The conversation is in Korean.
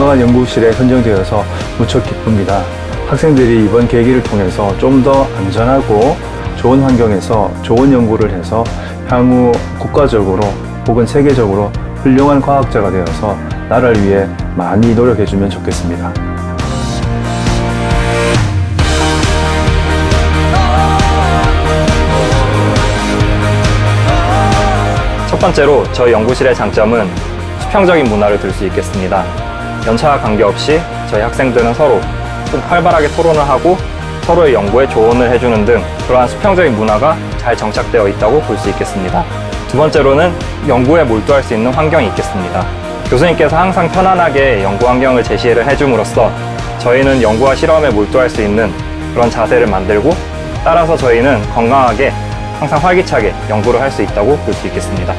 건강한 연구실에 선정되어서 무척 기쁩니다. 학생들이 이번 계기를 통해서 좀 더 안전하고 좋은 환경에서 좋은 연구를 해서 향후 국가적으로 혹은 세계적으로 훌륭한 과학자가 되어서 나라를 위해 많이 노력해주면 좋겠습니다. 첫 번째로 저희 연구실의 장점은 수평적인 문화를 둘수 있겠습니다. 연차와 관계없이 저희 학생들은 서로 좀 활발하게 토론을 하고 서로의 연구에 조언을 해주는 등 그러한 수평적인 문화가 잘 정착되어 있다고 볼 수 있겠습니다. 두 번째로는 연구에 몰두할 수 있는 환경이 있겠습니다. 교수님께서 항상 편안하게 연구 환경을 제시를 해줌으로써 저희는 연구와 실험에 몰두할 수 있는 그런 자세를 만들고 따라서 저희는 건강하게 항상 활기차게 연구를 할 수 있다고 볼 수 있겠습니다.